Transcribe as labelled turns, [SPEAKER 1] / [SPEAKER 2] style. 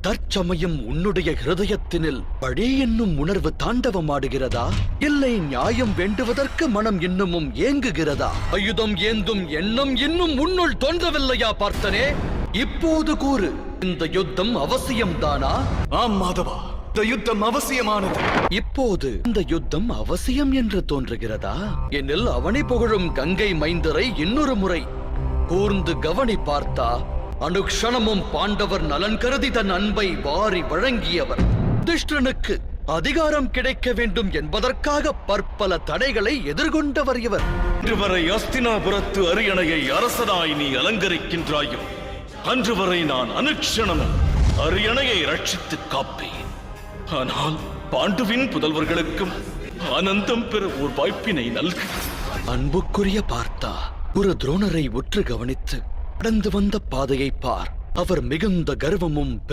[SPEAKER 1] தற்சமயம் உன்னுடைய ஹிருதயத்தினில் பழி என்னும் உணர்வு தாண்டவமாடுகிறதா? இல்லை நியாயம் வேண்டுவதற்கு மனம் இன்னமும் ஏங்குகிறதா? ஆயுதம் ஏந்தும் எண்ணம் இன்னும் உன்னுள் தோன்றவில்லையா பார்த்தனே? இப்போது கூறு இந்த யுத்தம் அவசியம்தானா?
[SPEAKER 2] ஆம் மாதவா இந்த யுத்தம் அவசியமானது.
[SPEAKER 1] இப்போது இந்த யுத்தம் அவசியம் என்று தோன்றுகிறதா? எனில் அவனை புகழும் கங்கை மைந்தரை இன்னொரு முறை கூர்ந்து கவனி பார்த்தா அனுக்ஷணமும் பாண்டவர் நலன் கருதி தன் அன்பை வாரி வழங்கியவர். யுதிஷ்டிரனுக்கு அதிகாரம் கிடைக்க வேண்டும் என்பதற்காக பற்பல தடைகளை எதிர்கொண்டவர் இவர்.
[SPEAKER 3] இன்று வரை அஸ்தினாபுரத்து அரியணையை அரசனாய் நீ அலங்கரிக்கின்றாயோ அன்று வரை நான் அனுக்ஷணமும் அரியணையை ரட்சித்து காப்பேன். ஆனால் பாண்டுவின் புதல்வர்களுக்கும் ஆனந்தம் பெற ஒரு வாய்ப்பினை நல்கு.
[SPEAKER 1] அன்புக்குரிய பார்த்தா ஒரு துரோணரை உற்று கவனித்து கடந்து வந்த பாதையை பார். அவர் மிகுந்த கர்வமும்